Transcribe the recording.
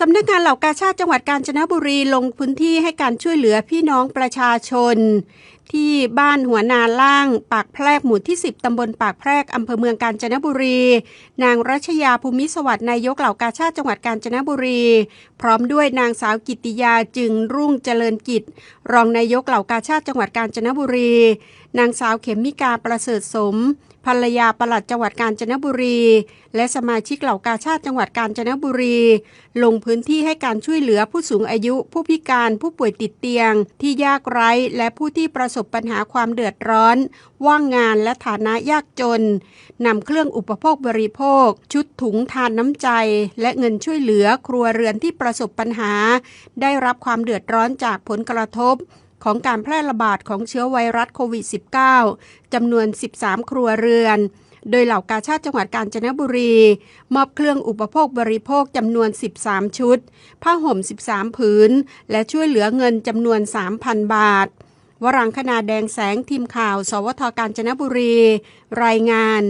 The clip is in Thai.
สำนักงานเหล่ากาชาติจังหวัดกาญจนบุรีลงพื้นที่ให้การช่วยเหลือพี่น้องประชาชนที่บ้านหัวนาล่าง ปากแพรกหมู่ที่ 10 ตำบลปากแพรกอำเภอเมืองกาญจนบุรี นางรัชยาภูมิสวัสดิ์นายกเหล่ากาชาติจังหวัดกาญจนบุรี พร้อมด้วยนางสาวกิติยาจึงรุ่งเจริญกิจ รองนายกเหล่ากาชาติจังหวัดกาญจนบุรี นางสาวเขมมิกาประเสริฐสมภรรยาปลัดจังหวัดกาญจนบุรี และสมาชิกเหล่ากาชาติจังหวัดกาญจนบุรี ลงพื้นที่ให้การช่วยเหลือผู้สูงอายุ ผู้พิการผู้ป่วยติดเตียง ที่ยากไร้และผู้ที่ประสสบปัญหาความเดือดร้อน ว่างงานและฐานะยากจนนำเครื่องอุปโภคบริโภค ชุดถุงทานน้ำใจ และเงินช่วยเหลือครัวเรือนที่ประสบปัญหา ได้รับความเดือดร้อนจากผลกระทบของการแพร่ระบาดของเชื้อไวรัสโควิด -19 จำนวน 13 ครัวเรือน โดยเหล่ากาชาติจังหวัดกาญจนบุรี มอบเครื่องอุปโภคบริโภคจำนวน 13 ชุด ผ้าห่ม 13 ผืน และช่วยเหลือเงินจำนวน 3,000 บาท วรังคณาแดงแสงทีมข่าว สวทการจนบุรี รายงาน